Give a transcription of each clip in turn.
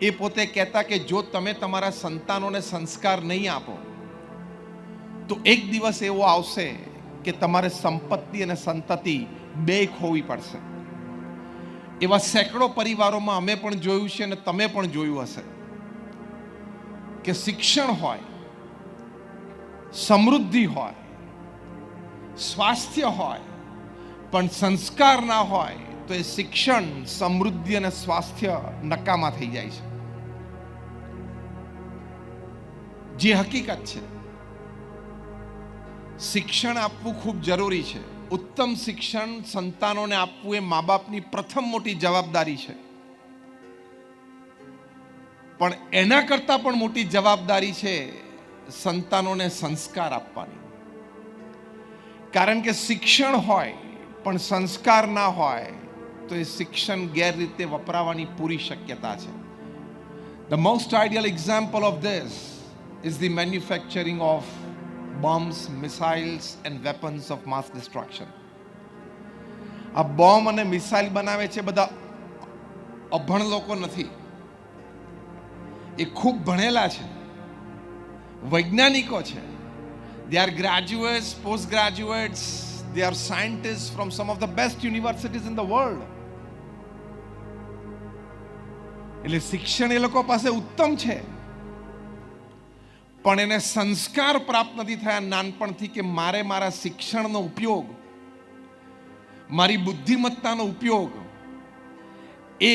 એ પોતે કહેતા કે જો તમે તમારા સંતાનોને સંસ્કાર નહીં આપો, તો એક દિવસ એવો આવશે કે તમારે સંપત્તિ અને સંતતિ બે ખોવી પડશે. એવા સેંકડો પરિવારોમાં અમે પણ જોયું છે અને તમે પણ જોયું હશે કે શિક્ષણ હોય, સમૃદ્ધિ હોય, સ્વાસ્થ્ય હોય, પણ સંસ્કાર ના હોય, તો એ શિક્ષણ, સમૃદ્ધિ અને સ્વાસ્થ્ય નકામા થઈ જાય છે. જે હકીકત છે. શિક્ષણ આપવું ખૂબ જરૂરી છે. ઉત્તમ શિક્ષણ સંતાનોને આપવું એ મા બાપની પ્રથમ મોટી જવાબદારી છે. પણ એના કરતાં પણ મોટી જવાબદારી છે સંતાનોને સંસ્કાર આપવાની. કારણ કે શિક્ષણ હોય, પણ સંસ્કાર ના હોય, તો એ શિક્ષણ ગેરરીતે વપરાવાની પૂરી શક્યતા છે. The most ideal example of this is the manufacturing of bombs missiles and weapons of mass destruction આ બોમ્બ અને મિસાઇલ બનાવે છે બધા અભણ લોકો નથી. એ ખૂબ ભણેલા છે. વૈજ્ઞાનિકો છે. They are graduates post graduates they are scientist from some of the best universities in the world એટલે શિક્ષણ એ લોકો પાસે ઉત્તમ છે. પણ એને સંસ્કાર પ્રાપ્ત નથી થયા નાનપણથી કે મારે મારા શિક્ષણનો ઉપયોગ, મારી બુદ્ધિમત્તાનો ઉપયોગ એ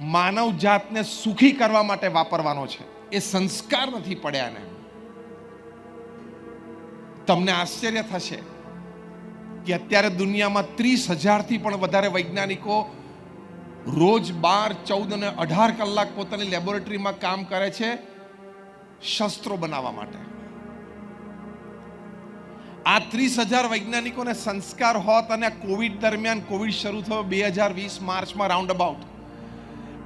માનવ જાતને સુખી કરવા માટે વાપરવાનો છે. એ સંસ્કાર નથી પડ્યા એને. તમને આશ્ચર્ય થશે કે અત્યારે દુનિયામાં ત્રીસ હજારથી પણ વધારે વૈજ્ઞાનિકો રોજ બાર, ચૌદ અને અઢાર કલાક પોતાની લેબોરેટરીમાં કામ કરે છે. શસ્ત્રો બનાવવા માટે. આ ત્રીસ હજાર વૈજ્ઞાનિકોને સંસ્કાર હોત અને કોવિડ દરમિયાન કોવિડ શરૂ થયો બે હજાર વીસ માર્ચમાં રાઉન્ડ અબાઉટ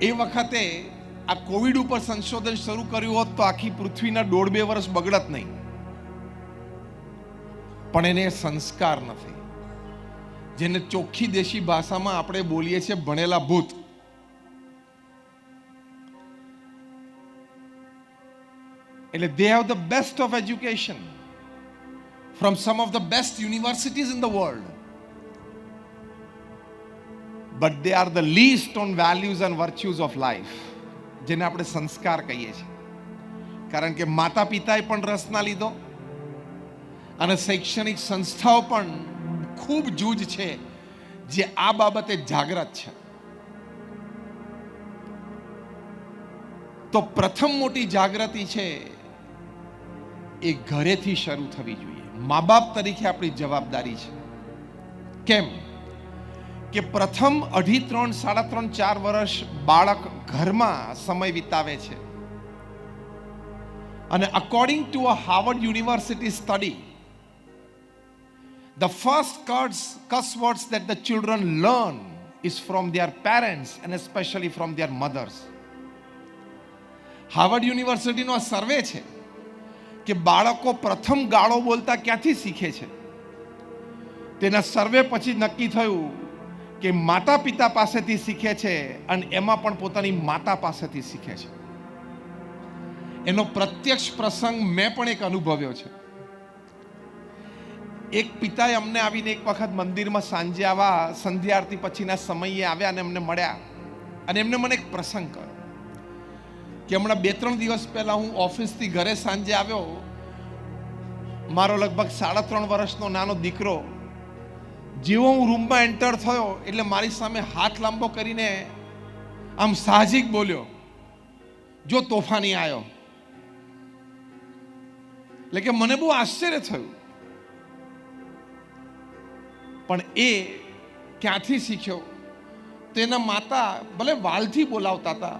એ વખતે આ કોવિડ ઉપર સંશોધન શરૂ કર્યું હોત તો આખી પૃથ્વીના દોઢ બે વર્ષ બગડત નહીં. પણ એને સંસ્કાર નથી. જેને ચોખ્ખી દેશી ભાષામાં આપણે બોલીએ છીએ ભણેલા ભૂત. એટલે they have the best of education from some of the best universities in the world but they are the least on values and virtues of life જેને આપણે સંસ્કાર કહીએ છીએ. કારણ કે માતા પિતાએ પણ રસ ના લીધો. અને શૈક્ષણિક સંસ્થાઓ પણ ખૂબ જૂજ છે જે આ બાબતે જાગૃત છે. તો પ્રથમ મોટી જાગૃતિ છે એ ઘરેથી શરૂ થવી જોઈએ. મા બાપ તરીકે આપણી જવાબદારી છે. કેમ? કે પ્રથમ અઢી ત્રણ સાડા ત્રણ ચાર વર્ષ બાળક ઘરમાં સમય વિતાવે છે. અને according to a Harvard university study the first curse, curse words that the children learn is from their parents and specially from their mothers Harvard યુનિવર્સિટીનો આ સર્વે છે. કે બાળકો પ્રથમ ગાળો બોલતા ક્યાંથી શીખે છે? તેના સર્વે પછી નક્કી થયું કે માતા પિતા પાસેથી શીખે છે અને એમાં પણ પોતાની માતા પાસેથી શીખે છે. એનો પ્રત્યક્ષ પ્રસંગ મેં પણ એક અનુભવ્યો છે. એક પિતાએ અમને આવીને એક વખત મંદિરમાં સાંજે આવા સંધ્યા આરતી પછીના સમયે આવ્યા અને અમને મળ્યા અને એમને મને એક પ્રસંગ કર્યો કે હમણાં બે ત્રણ દિવસ પહેલા હું ઓફિસથી ઘરે સાંજે આવ્યો. મારો લગભગ સાડા ત્રણ વર્ષનો નાનો દીકરો. જેવો હું રૂમમાં એન્ટર થયો, એટલે મારી સામે હાથ લાંબો કરીને આમ સાહજિક બોલ્યો, જો તોફાની આવ્યો એટલે કે મને બહુ આશ્ચર્ય થયું. પણ એ ક્યાંથી શીખ્યો? તેના માતા ભલે વાલથી બોલાવતા હતા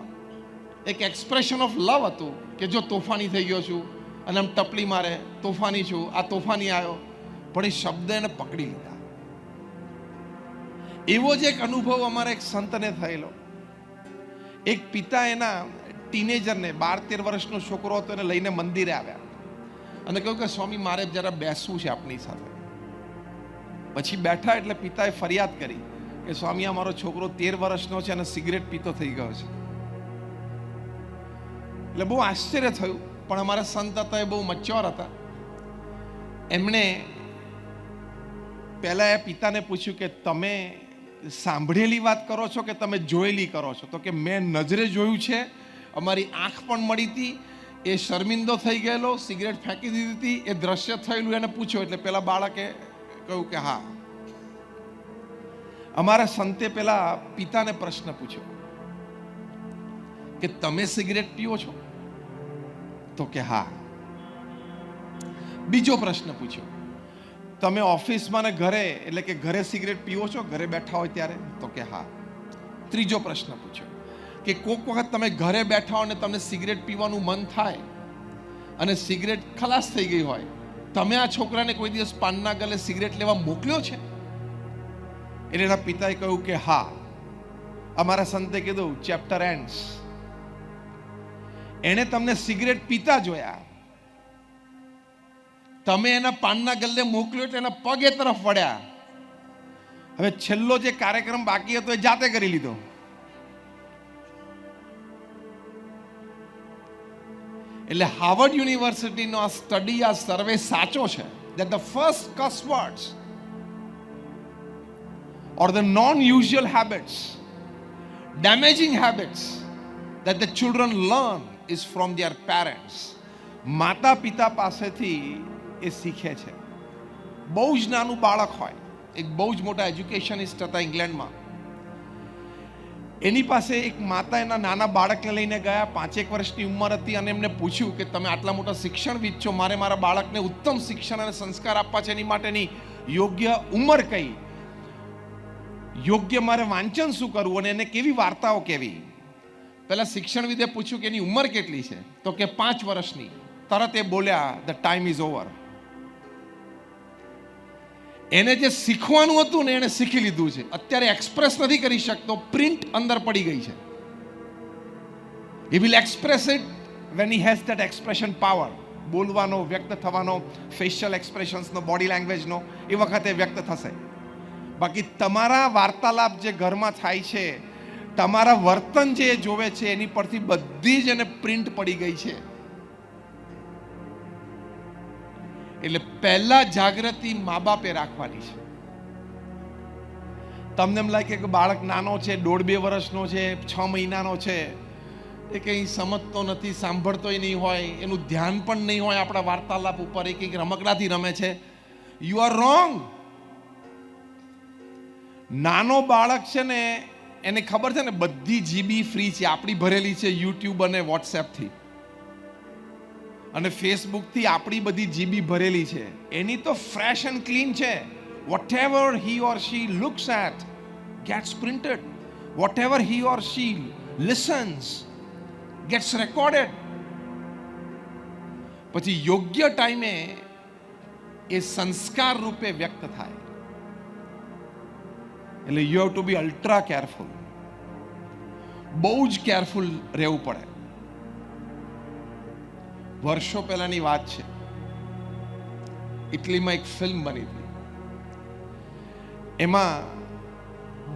એક એક્સપ્રેશન ઓફ લવ હતું કે જો તોફાની થઈ ગયો છું અને આમ ટપલી મારે, તોફાની છું, આ તોફાની આવ્યો. પણ એ શબ્દ એને પકડી લીધા. એવો જ એક અનુભવ અમારા એક સંતને થયેલો. એક પિતા એના ટીનેજરને બાર તેર વર્ષનો છોકરો હતો એને લઈને મંદિરે આવ્યા. અને કહ્યું કે, સ્વામી, મારે જરા બેસવું છે આપની સાથે. પછી બેઠા એટલે પિતાએ ફરિયાદ કરી કે, સ્વામી અમારો છોકરો તેર વર્ષનો છે અને સિગરેટ પીતો થઈ ગયો છે. એટલે બહુ આશ્ચર્ય થયું. પણ અમારા સંત હતા એ બહુ મચ્યોર હતા. એમણે પહેલાં એ પિતાને પૂછ્યું કે, તમે સાંભળેલી વાત કરો છો કે તમે જોયેલી કરો છો? તો કે, મેં નજરે જોયું છે. અમારી આંખ પણ મળી હતી. એ શર્મિંદો થઈ ગયેલો, સિગરેટ ફેંકી દીધી હતી. એ દ્રશ્ય થયેલું એને પૂછ્યો. એટલે પેલા બાળકે કહ્યું કે, હા. અમારા સંતે પેલા પિતાને પ્રશ્ન પૂછ્યો. કે તમે સિગરેટ પીઓ છો? તો કે હા. બીજો પ્રશ્ન પૂછ્યો. તમે ઓફિસમાં ને ઘરે, એટલે કે ઘરે સિગરેટ પીવો છો, ઘરે બેઠા હોય ત્યારે? તો કે હા. ત્રીજો પ્રશ્ન પૂછ્યો. કે કોક વખત તમે ઘરે બેઠા હો અને તમને સિગરેટ પીવાનું મન થાય, અને સિગરેટ ખલાસ થઈ ગઈ હોય, તમે આ છોકરાને કોઈ દિવસ પાનના ગલે સિગરેટ લેવા મોકલ્યો છે? એટલે એના પિતાએ કહ્યું કે હા. અમારા સંતે કીધું ચેપ્ટર એન્ડ્સ એણે તમને સિગરેટ પીતા જોયા. તમે એના પાનના ગલ્લે મોકલ્યો એટલે એના પગ તરફ વળ્યા. હવે છેલ્લો જે કાર્યક્રમ બાકી હતો એ જાતે કરી લીધો. એટલે હાર્વર્ડ યુનિવર્સિટીનો આ સ્ટડી, આ સર્વે સાચો છે that the first cuss words or the non-usual habits, damaging habits that the children is from their parents માતા પિતા પાસેથી એ શીખે છે. બહુ જ નાનું બાળક હોય. એક બહુ જ મોટા એજ્યુકેશનિસ્ટ હતા ઇંગ્લેન્ડમાં. એની પાસે એક માતા એના નાના બાળકને લઈને ગયા. પાંચેક વર્ષની ઉંમર હતી અને એમને પૂછ્યું કે તમે આટલા મોટા શિક્ષણવિદ છો મારે મારા બાળકને ઉત્તમ શિક્ષણ અને સંસ્કાર આપવા છે એની માટેની યોગ્ય ઉંમર કઈ? યોગ્ય મારે વાંચન શું કરવું અને એને કેવી વાર્તાઓ કેવી પેલા શિક્ષણવિદે પૂછ્યું કે એની ઉંમર કેટલી છે? તો કે પાંચ વર્ષની. તરત એ બોલ્યા ધ ટાઈમ ઇઝ ઓવર એને જે શીખવાનું હતું ને, એને શીખી લીધું છે. અત્યારે એક્સપ્રેસ નથી કરી શકતો પ્રિન્ટ અંદર પડી ગઈ છે. He will express it when he has that expression power બોલવાનો, વ્યક્ત થવાનો ફેશિયલ એક્સપ્રેશન્સનો બોડી લેંગ્વેજનો એ વખતે વ્યક્ત થશે. બાકી તમારા વાર્તાલાપ જે ઘરમાં થાય છે તમારા વર્તન જે જોવે છે, એની પરથી બધી જ એને પ્રિન્ટ પડી ગઈ છે. એટલે પહેલા જાગૃતિ મા બાપે રાખવાની છે. તમને એમ લાગે કે બાળક નાનો છે, દોઢ બે વર્ષનો છે, છ મહિનાનો છે, એ કંઈ સમજતો નથી, સાંભળતોય નહીં હોય, એનું ધ્યાન પણ નહીં હોય આપણા વાર્તાલાપ ઉપર, એ કંઈક રમકડાથી રમે છે. યુ આર રોંગ નાનો બાળક છે ને એને ખબર છે ને, બધી જીબી ફ્રી છે, આપણી ભરેલી છે યુટ્યુબ અને વોટ્સએપથી અને ફેસબુકથી આપણી બધી જીબી ભરેલી છે. એની તો ફ્રેશ એન્ડ ક્લીન છે. Whatever he or she looks at gets printed whatever he or she listens gets recorded પછી યોગ્ય ટાઈમે એ સંસ્કાર રૂપે વ્યક્ત થાય. એટલે you have to be ultra careful બહુ જ કેરફુલ રહેવું પડે. વર્ષો પહેલાની વાત છે. ઇટલીમાં એક ફિલ્મ બની હતી. એમાં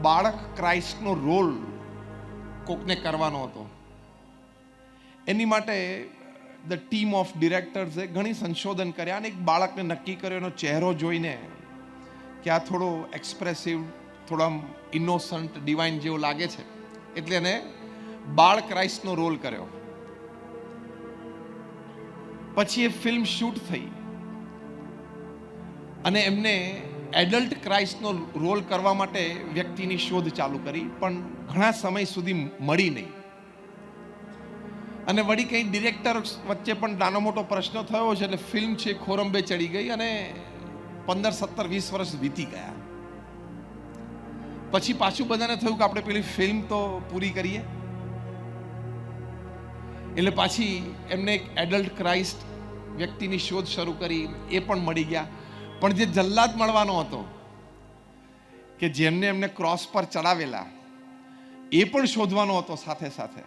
બાળક ક્રાઇસ્ટનો રોલ કોકને કરવાનો હતો. એની માટે ધ ટીમ ઓફ ડિરેક્ટર્સે ઘણી સંશોધન કર્યા અને એક બાળકને નક્કી કર્યો, એનો ચહેરો જોઈને કે આ થોડો એક્સપ્રેસિવ થોડો આમ ઇનોસન્ટ ડિવાઇન જેવો લાગે છે. એટલે એને બાળ ક્રાઇસ્ટનો રોલ કર્યો. પછી એ ફિલ્મ શૂટ થઈ. અને એમને એડલ્ટ ક્રાઇસ્ટનો રોલ કરવા માટે વ્યક્તિની શોધ ચાલુ કરી, પણ ઘણા સમય સુધી મળી નહીં. અને વળી કંઈ ડિરેક્ટર વચ્ચે પણ નાનો મોટો પ્રશ્ન થયો છે, એટલે ફિલ્મ છે ખોરંબે ચડી ગઈ અને પંદર, સત્તર, વીસ વર્ષ વીતી ગયા. પછી પાછું બધાને થયું કે આપણે પેલી ફિલ્મ તો પૂરી કરીએ. એટલે પાછી એમને એક એડલ્ટ ક્રાઇસ્ટ વ્યક્તિની શોધ શરૂ કરી, એ પણ મળી ગયા. પણ જે જલ્લાદ મળવાનો હતો, કે જેમને એમને ક્રોસ પર ચડાવેલા, એ પણ શોધવાનો હતો સાથે સાથે.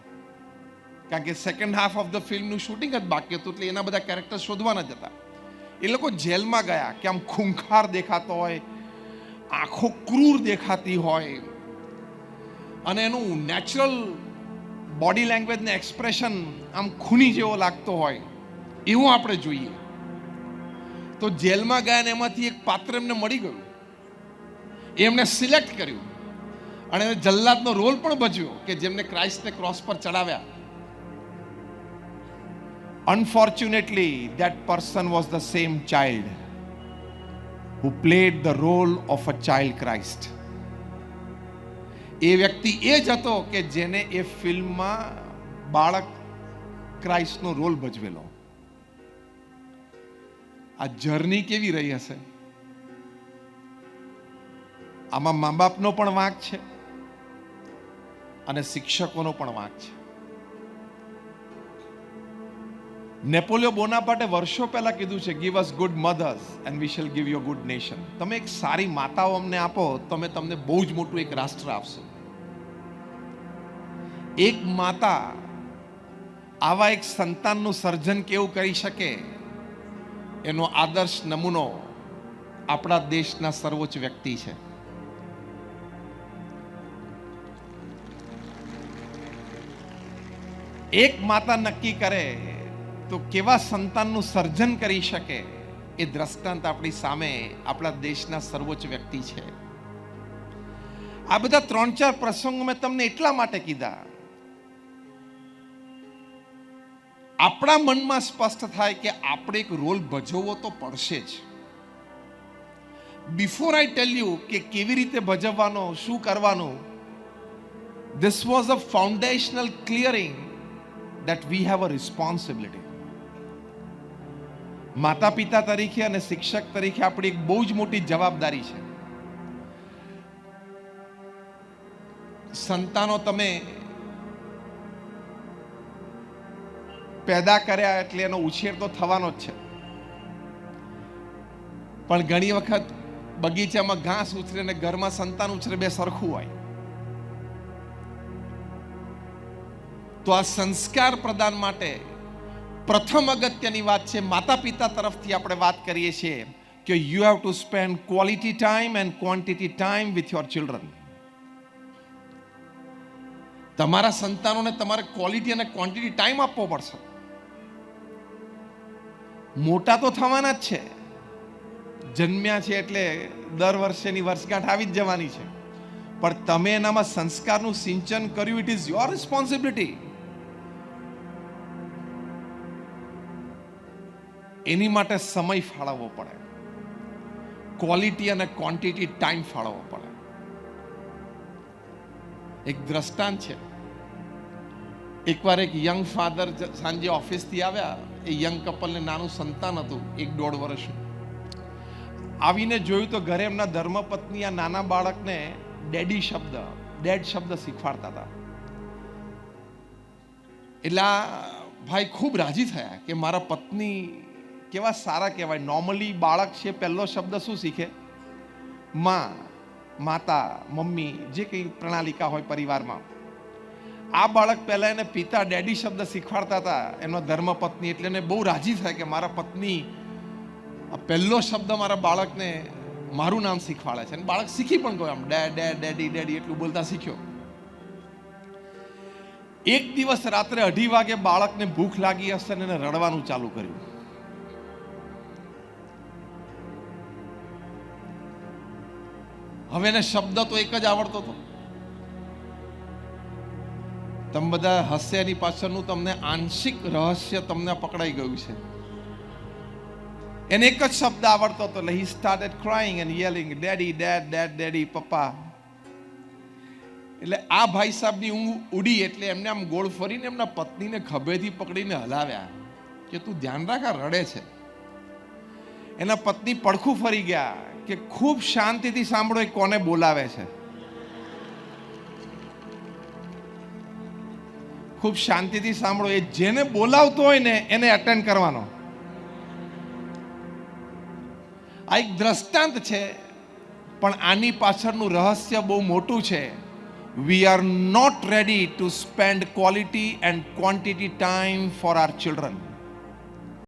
કારણ કે સેકન્ડ હાફ ઓફ ધ ફિલ્મનું શૂટિંગ જ બાકી હતું, એટલે એના બધા કેરેક્ટર શોધવાના જ હતા. એ લોકો જેલમાં ગયા, કે આમ ખૂંખાર દેખાતો હોય આંખો ક્રૂર દેખાતી હોય. અને એનું નેચરલ બોડી લેંગ્વેજને એક્સપ્રેશન આમ ખૂની જેવો લાગતો હોય. એવું આપણે જોઈએ. તો જેલમાં ગયા ને એમાંથી એક પાત્ર એમને મળી ગયું. એ એમને સિલેક્ટ કર્યું. અને એને જલ્લાદનો રોલ પણ ભજવ્યો કે જેમને ક્રાઇસ્ટને ક્રોસ પર ચડાવ્યા. Unfortunately that person was the same child who played the role of a child Christ. એ વ્યક્તિ એ જ હતો કે જેને એ ફિલ્મમાં બાળક ક્રાઇસ્ટનો રોલ ભજવેલો. આ જર્ની કેવી રહી હશે? આમાં મા બાપનો પણ વાંક છે અને શિક્ષકોનો પણ વાંક છે. નેપોલિયો બોનાપાર્ટે વર્ષો પહેલા કીધું છે give us good mothers and we shall give you good nation તમે એક સારી માતાઓ અમને આપો, તમે તમને બહુ જ મોટું એક રાષ્ટ્ર આપશો. એક માતા આવા એક સંતાનનું સર્જન કેવું કરી શકે? એનો આદર્શ નમૂનો આપણા દેશના સર્વોચ્ચ વ્યક્તિ છે. એક માતા નક્કી કરે તો કેવા સંતાનનું સર્જન કરી શકે એ દ્રષ્ટાંત આપણી સામે આપણા દેશના સર્વોચ્ચ વ્યક્તિ છે. આ બધા ત્રણ ચાર પ્રસંગો મેં તમને એટલા માટે કીધા. આપણા મનમાં સ્પષ્ટ થાય કે આપણે એક રોલ ભજવવો તો પડશે જ. બિફોર આઈ ટેલ યુ કે કેવી રીતે ભજવવાનો, શું કરવાનું this was a foundational clearing that we have a responsibility. માતા પિતા તરીકે અને શિક્ષક તરીકે આપણી એક બહુ જ મોટી જવાબદારી છે. સંતાનો તમે પેદા કર્યા એટલે એનો ઉછેર તો થવાનો જ છે. પણ ઘણી વખત બગીચામાં ઘાસ ઉછરે અને ઘરમાં સંતાન ઉછરે બે સરખું હોય. તો આ સંસ્કાર પ્રદાન માટે પ્રથમ અગત્યની વાત છે માતા પિતા તરફથી આપણે વાત કરીએ છીએ કે you have to spend quality time and quantity time with your children તમારા સંતાનોને તમારે ક્વોલિટી અને ક્વોન્ટિટી ટાઈમ આપવો પડશે. મોટા તો થવાના જ છે. જન્મ્યા છે એટલે દર વર્ષેની વર્ષગાંઠ આવી જ જવાની છે. પણ તમે એનામાં સંસ્કારનું સિંચન કર્યું ઇટ ઇઝ યોર રિસ્પોન્સિબિલિટી એની માટે સમય ફાળવવો પડે. ક્વોલિટી અને ક્વોન્ટિટી ટાઈમ ફાળવવો પડે. એક દ્રષ્ટાંત છે. એકવાર એક યંગ ફાધર સાંજે ઓફિસથી આવ્યા, એ યંગ કપલને નાનું સંતાન હતું, એક દોઢ વર્ષનું આવીને જોયું તો ઘરે એમના ધર્મપત્ની આ નાના બાળકને ડેડી શબ્દ ડેડ શબ્દ શીખવાડતા હતા. એટલે ભાઈ ખૂબ રાજી થયા કે મારા પત્ની કેવા સારા કહેવાય. નોર્મલી બાળક છે, પહેલો શબ્દ શું શીખે? માં, માતા, મમ્મી, જે કંઈ પ્રણાલિકા હોય પરિવારમાં. આ બાળક પહેલા એને પિતા, ડેડી શબ્દ શીખવાડતા હતા. એનો ધર્મપત્ની એટલે એને બહુ રાજી થાય કે મારા પત્ની પહેલો શબ્દ મારા બાળકને મારું નામ શીખવાડે છે. અને બાળક શીખી પણ ગયો આમ. ડેડ ડેડ ડેડી ડેડી એટલું બોલતા શીખ્યો. એક દિવસ રાત્રે અઢી વાગે બાળકને ભૂખ લાગી હશે અને એને રડવાનું ચાલુ કર્યું. હવે એને શબ્દ તો એક જ આવડતો હતો. તમે બધા હસે એની પાછળનું તમને આંશિક રહસ્ય તમને પકડાઈ ગયું છે. એને એક જ શબ્દ આવડતો હતો એટલે he started crying and yelling daddy dad dad daddy પપ્પા એટલે આ ભાઈ સાહેબની ઊંઘ ઉડી એટલે એમને આમ ગોળ ફરીને એમના પત્નીને ખભેથી પકડીને હલાવ્યા કે તું ધ્યાન રાખ રડે છે. એના પત્ની પડખું ફરી ગયા. કે ખૂબ શાંતિથી સાંભળો એ કોને બોલાવે છે. ખૂબ શાંતિથી સાંભળો એ જેને બોલાવતો હોય ને એને અટેન્ડ કરવાનો. આ એક દ્રષ્ટાંત છે, પણ આની પાછળનું રહસ્ય બહુ મોટું છે. We are not ready to spend quality and quantity time for our children